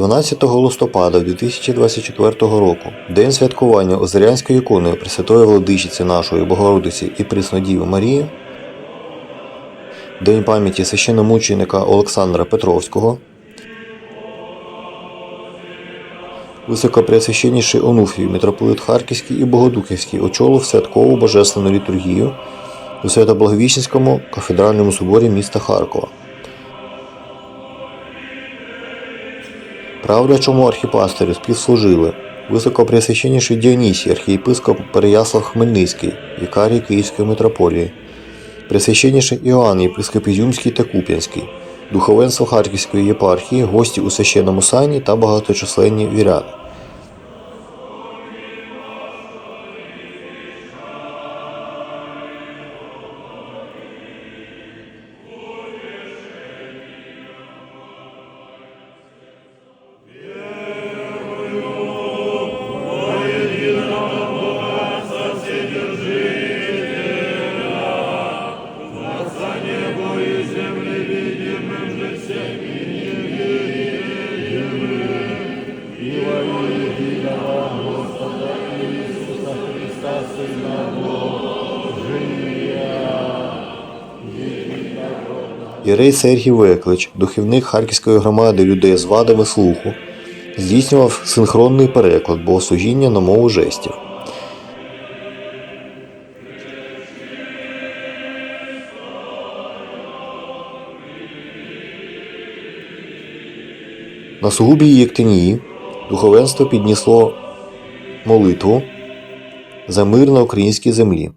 12 листопада 2024 року, день святкування Озерянської ікони Пресвятої Владичиці нашої Богородиці і Преснодіви Марії, День пам'яті священномученика Олександра Петровського, Високопреосвященніший Онуфій, митрополит Харківський і Богодухівський очолив святкову божественну літургію у Свято-Благовіщенському кафедральному соборі міста Харкова. Правлячому архіпастирю співслужили? Високопреосвященніший Діонісій, архієпископ Переяслав Хмельницький, вікарій Київської митрополії, Пресвященніший Іоанн, єпископ Ізюмський та Куп'янський, духовенство Харківської єпархії, гості у священному сані та багаточисленні віряни. Єрей Сергій Веклич, духовник Харківської громади людей з вадами слуху, здійснював синхронний переклад богослужіння на мову жестів. На сугубій Єктинії духовенство піднісло молитву за мир на українській землі.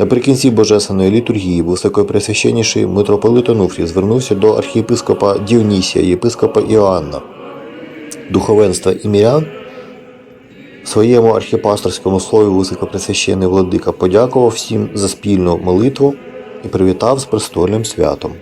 Наприкінці божественної літургії високопресвященніший митрополит Онуфрій звернувся до архієпископа Діонісія, єпископа Іоанна, духовенства і мірян. Своєму архіпасторському слові високопресвящений владика подякував всім за спільну молитву і привітав з престольним святом.